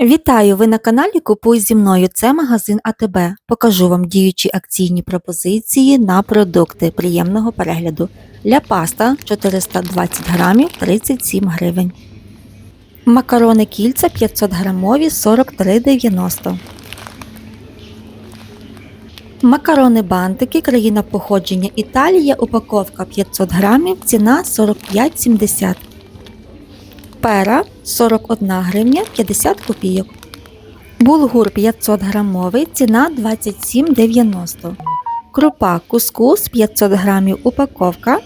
Вітаю! Ви на каналі Купуй зі мною. Це магазин АТБ. Покажу вам діючі акційні пропозиції на продукти приємного перегляду. Ля паста 420 грамів 37 гривень. Макарони кільця 500 грамові 43,90. Макарони бантики, країна походження Італія, упаковка 500 грамів, ціна 45,70. Пера 41 гривня 50 копійок. Булгур 500 грамовий, ціна 27,90. Крупа кускус 500 грамів упаковка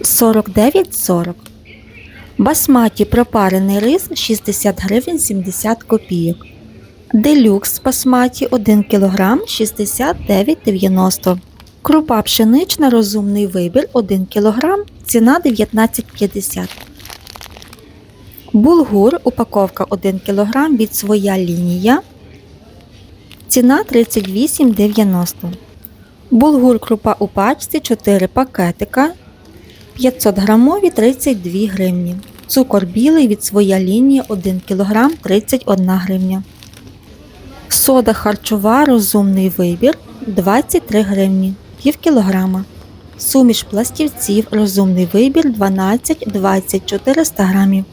49,40. Басматі пропарений рис 60 гривень 70 копійок. Делюкс басматі 1 кг 69,90. Крупа пшенична розумний вибір 1 кг, ціна 19,50. Булгур упаковка 1 кг від своя лінія. Ціна 38,90. Булгур крупа у пачці 4 пакетика 500 грамові 32 гривні. Цукор білий від своя лінія 1 кг 31 гривня. Сода харчова розумний вибір 23 гривні пів кілограма. Суміш пластівців розумний вибір 12-20 400 грамів.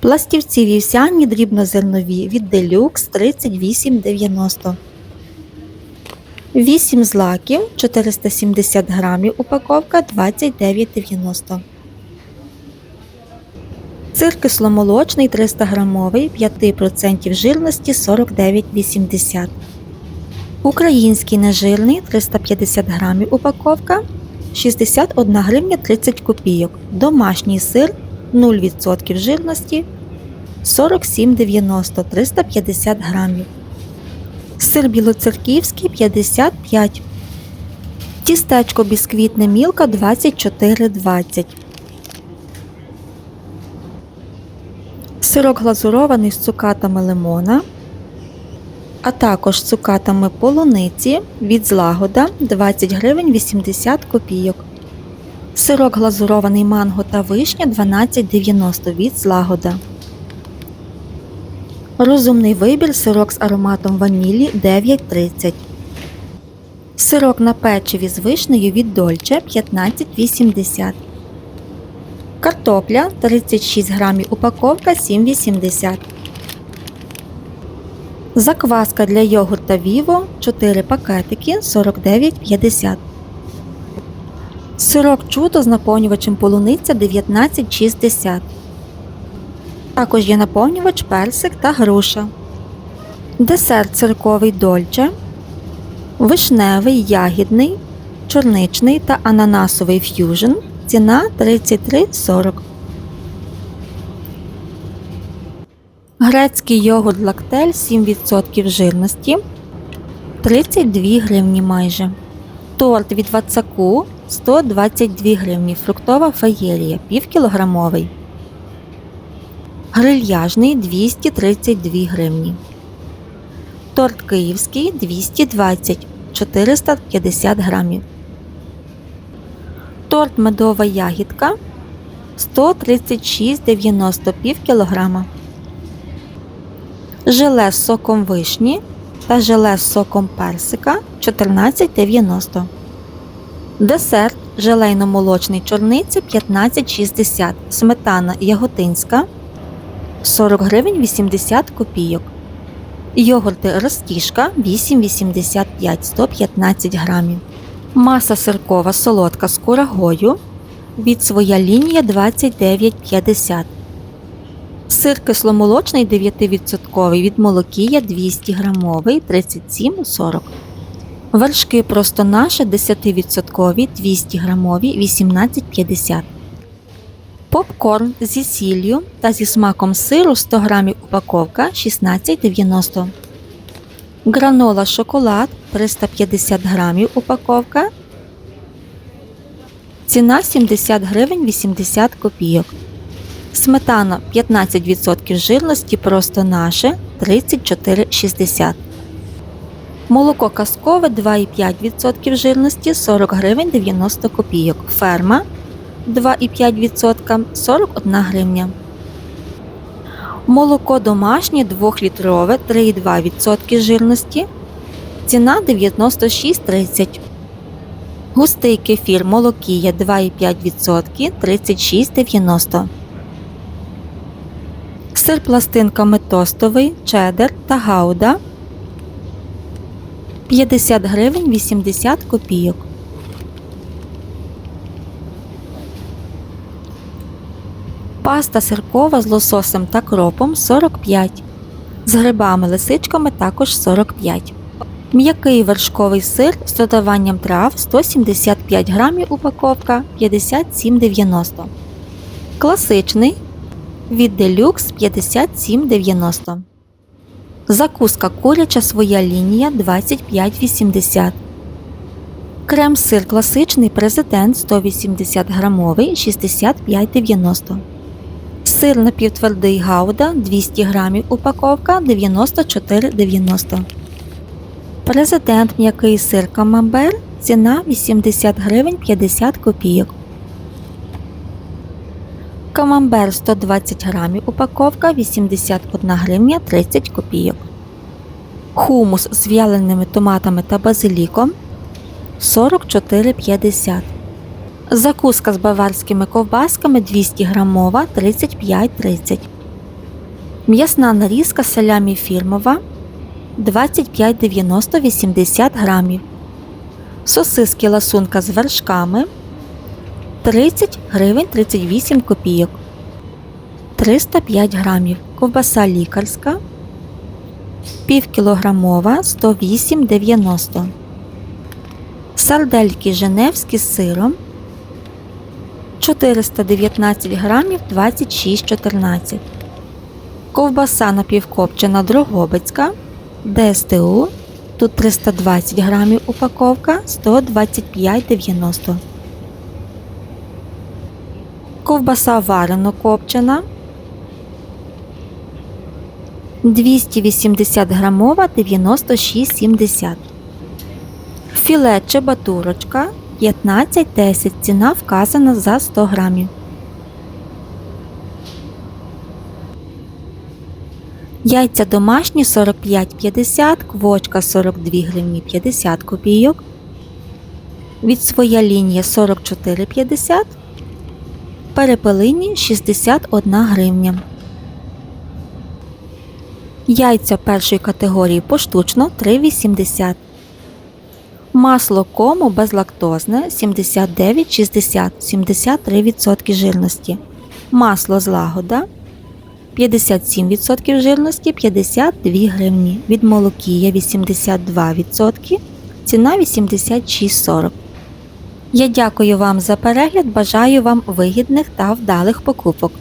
Пластівці вівсяні дрібнозернові від Deluxe 38,90. 8 злаків 470 грамів упаковка 29,90. Сир кисломолочний 300 грамовий 5% жирності 49,80. Український нежирний 350 грамів упаковка 61 гривня 30 копійок. Домашній сир 0% жирності 47,90 350 грамів. Сир білоцерківський 55. Тістечко бісквітне мілка 24,20. Сирок глазурований з цукатами лимона, а також цукатами полуниці від злагода 20 гривень 80 копійок. Сирок глазурований манго та вишня 12,90 від злагода. Розумний вибір сирок з ароматом ванілі 9,30. Сирок на печиві з вишнею від Дольче 15,80. Картопля 36 грамів упаковка 7,80. Закваска для йогурта Vivo 4 пакетики 49,50. Сирок чудо з наповнювачем полуниця 19,60. Також є наповнювач персик та груша. Десерт цирковий дольче. Вишневий, ягідний, чорничний та ананасовий ф'южн. Ціна 33,40. Грецький йогурт лактель 7% жирності 32 гривні майже. Торт від вацаку 122 гривні. Фруктова феєрія півкілограмовий. Грильяжний 232 гривні. Торт київський 220 450 грамів. Торт медова ягідка 136,90 пів кілограма. Желе з соком вишні та желе з соком персика 14,90. Десерт желейно-молочний чорниця 15,60. Сметана яготинська 40 гривень 80 копійок. Йогурти Ростішка 8,85 115 грамів. Маса сиркова солодка з курагою від своя лінія 29,50. Сир кисломолочний 9% від молокія 200 грамовий 37,40. Вершки просто наше 10% 200 грамові 18,50. Попкорн зі сіллю та зі смаком сиру 100 грамів упаковка 16,90. Гранола шоколад 350 грамів упаковка. Ціна 70 гривень 80 копійок. Сметана 15% жирності просто наше 34,60. Молоко казкове 2,5% жирності 40 гривень 90 копійок. Ферма 2,5% 41 гривня. Молоко домашнє 2-літрове 3,2% жирності. Ціна 96,30. Густий кефір молокія 2,5% 36,90. Сир пластинками тостовий, чеддер та гауда 50 гривень 80 копійок. Паста сиркова з лососем та кропом 45. З грибами лисичками також 45. М'який вершковий сир з додаванням трав 175 грамів упаковка 57,90. Класичний від Deluxe 57,90. Закуска куряча своя лінія 25,80. Крем-сир класичний президент 180 грамовий 65,90. Сир напівтвердий гауда 200 грамів упаковка 94,90. Президент м'який сир камамбер ціна 80 гривень 50 копійок. Камамбер 120 грамів упаковка 81 гривня 30 копійок. Хумус з в'яленими томатами та базиліком 44,50. Закуска з баварськими ковбасками 200 грамова 35,30. М'ясна нарізка салямі фірмова 25,90 80 грамів. Сосиски ласунка з вершками 30 гривень 38 копійок. 305 грамів. Ковбаса лікарська півкілограмова 108,90. Сардельки женевські з сиром 419 грамів 26,14. Ковбаса напівкопчена Дрогобицька ДСТУ. Тут 320 грамів упаковка 125,90. Ковбаса варено копчена 280 грамова 96,70. Філе чебатурочка 15,10. Ціна вказана за 100 грамів. Яйця домашні 45,50, квочка 42 гривні 50 копійок. Від своя лінія 44,50. Перепелині 61 гривня. Яйця першої категорії поштучно 3,80. Масло кому безлактозне 79,60 73% жирності. Масло злагода 57% жирності 52 гривні. Від молокія 82%, ціна 86,40. Я дякую вам за перегляд, бажаю вам вигідних та вдалих покупок.